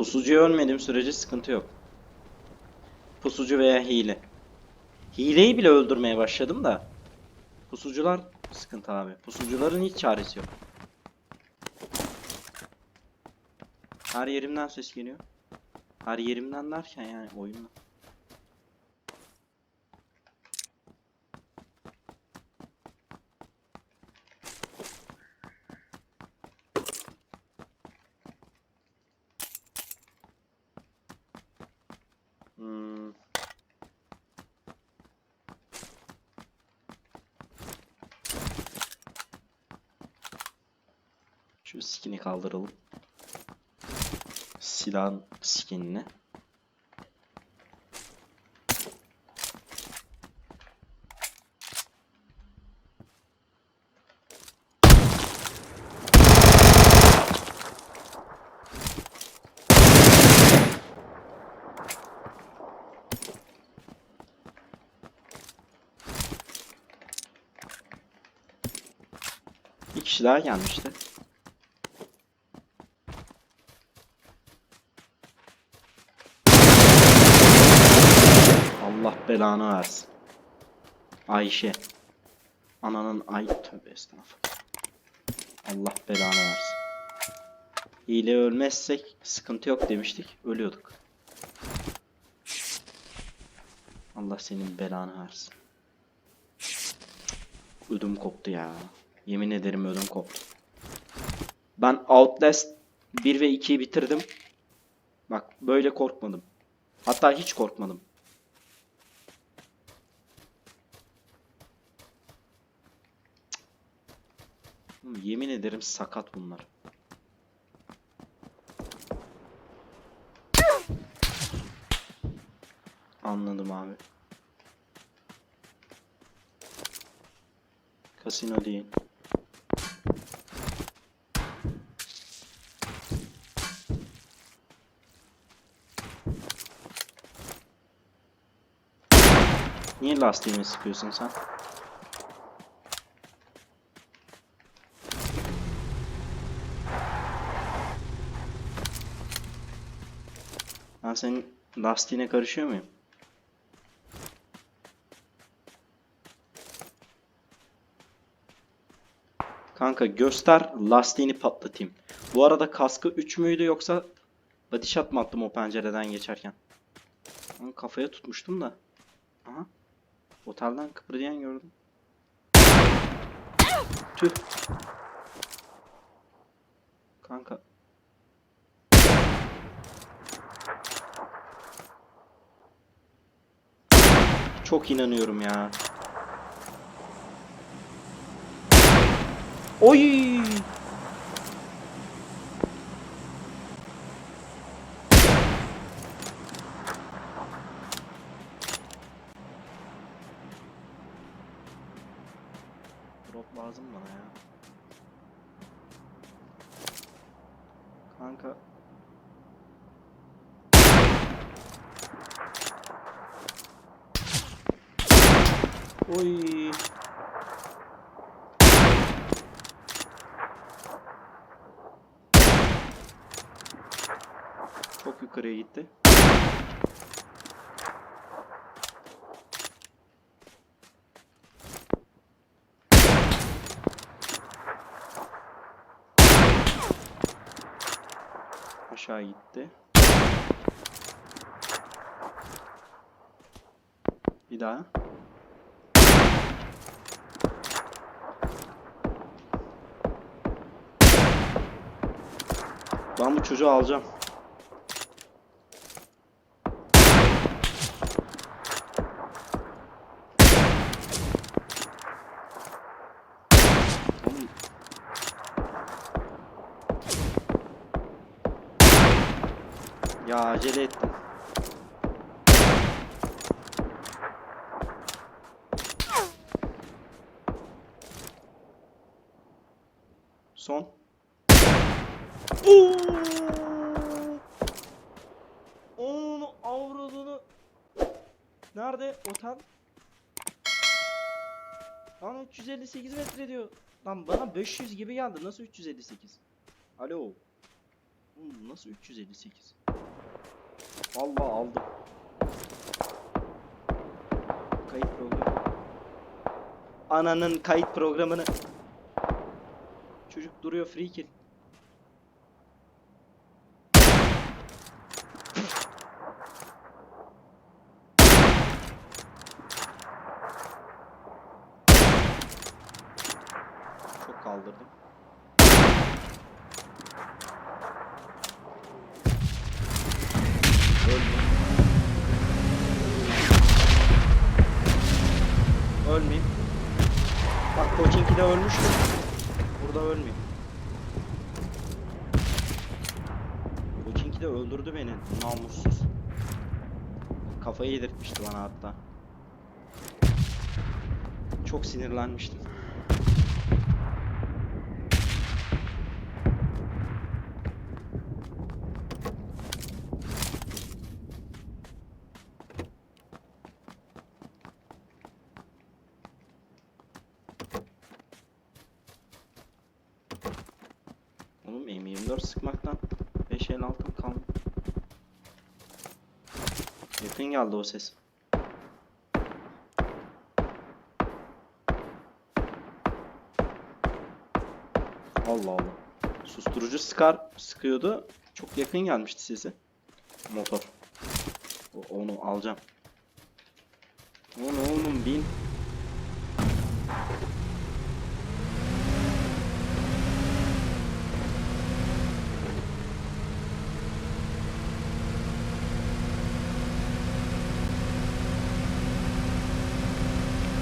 Pusucuya ölmediğim sürece sıkıntı yok. Pusucu veya hile. Hileyi bile öldürmeye başladım da. Pusucular sıkıntı abi. Pusucuların hiç çaresi yok. Her yerimden ses geliyor. Her yerimden derken yani oyunla. Şu skin'i kaldıralım. Silahın skinini. Kişi daha gelmişti. Allah belanı versin. Ayşe. Ananın ay tövbe estağfurullah. Allah belanı versin. Hile ölmezsek sıkıntı yok demiştik. Ölüyorduk. Allah senin belanı versin. Ödüm koptu ya. Yemin ederim ödüm koptu. Ben Outlast 1 ve 2'yi bitirdim. Bak böyle korkmadım. Hatta hiç korkmadım. Yemin ederim sakat bunlar. Anladım abi. Kasino değil. Niye lastiğimi sıkıyorsun sen? Ben senin lastiğine karışıyor muyum? Kanka göster lastiğini patlatayım. Bu arada kaskı 3 müydü yoksa body shot mı attım o pencereden geçerken? Lan kafaya tutmuştum da. Aha. Otelden kıpırdayan gördüm. Tüh. Kanka. Çok inanıyorum ya. Oy! Oy. Çok yukarıya gitti. Aşağı gitti. Bir. Ben bu çocuğu alacağım. Ya acele ettim. Son. Oo! Onu avradını. Otel? Lan 358 metre diyor. Lan bana 500 gibi geldi. Nasıl 358? Alo. Nasıl 358? Vallahi aldım. Kayıt programı. Ananın kayıt programını. Çocuk duruyor free kill. Çok kaldırdım. Ölmeyeyim. Ölmeyeyim. Bak Pochinki'de ölmüştüm. Burada ölmeyeyim. Pochinki'de öldürdü beni namussuz. Kafayı yedirtmişti bana hatta. Çok sinirlenmiştim. Oğlum M24 sıkmaktan 5 el altın kaldı. Yakın geldi o ses. Allah Allah. Susturucu sıkar sıkıyordu. Çok yakın gelmişti sesi. Motor. Onu alacağım. Onu oğlum bin.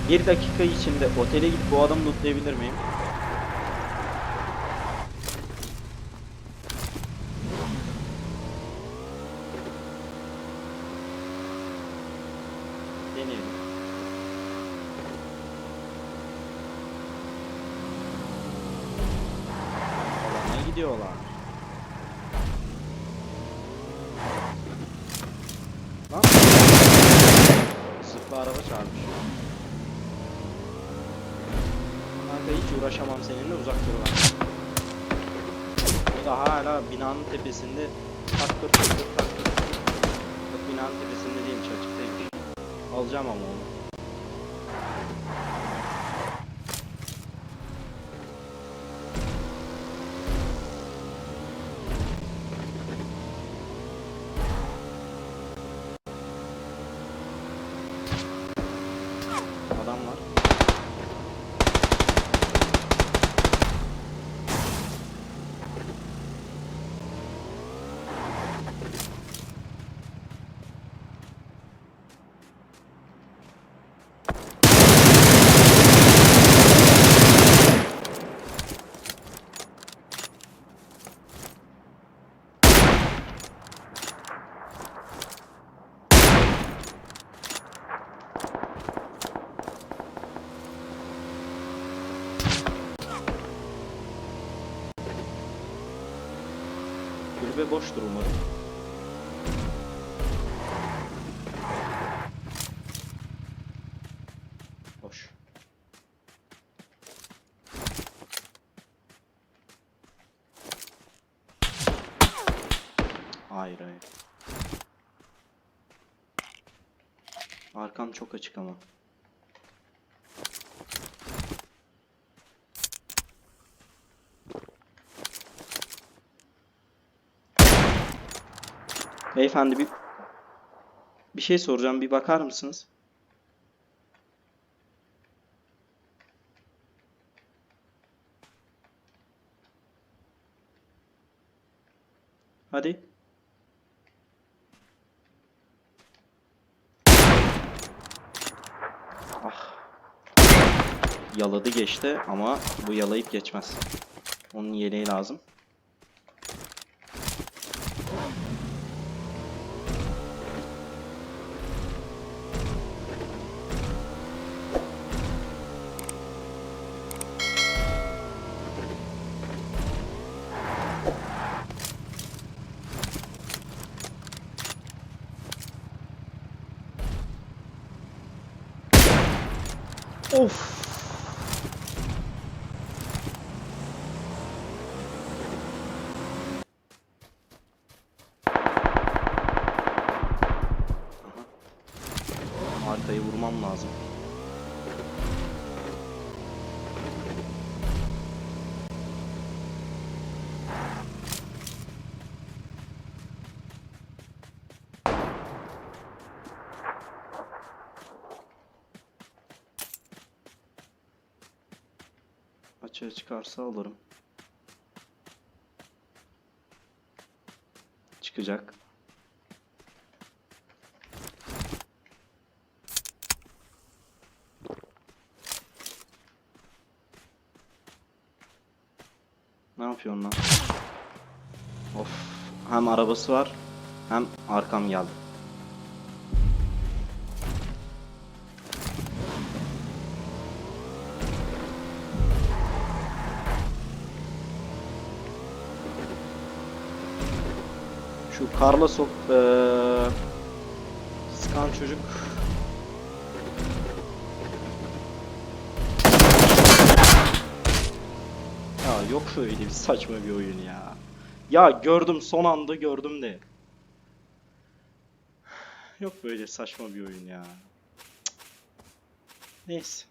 Bir dakika içinde otele gidip bu adamı lootlayabilir miyim? Deneyelim. Alana gidiyorlar. Lan. Zıplı araba çarpmış. Kanka hiç uğraşamam seninle uzak dur lan. O da hala binanın tepesinde taktır taktır taktır. Bak binanın tepesinde değilmiş açıktaymış. Alacağım ama onu. Adam var. Kulübe boştur umarım. Boş. Hayır hayır. Arkam çok açık ama. Beyefendi bir bir şey soracağım. Bir bakar mısınız? Hadi. Ah. Yaladı geçti ama bu yalayıp geçmez. Onun yeleği lazım. Of. Haritayı vurmam lazım. Açığa çıkarsa alırım. Çıkacak. Ne yapıyorsun lan? Of. Hem arabası var hem arkam geldi. Karla sok eee sıkan çocuk Ya yok öyle bir saçma bir oyun ya. Ya gördüm son anda gördüm de. Yok böyle saçma bir oyun ya. Neyse.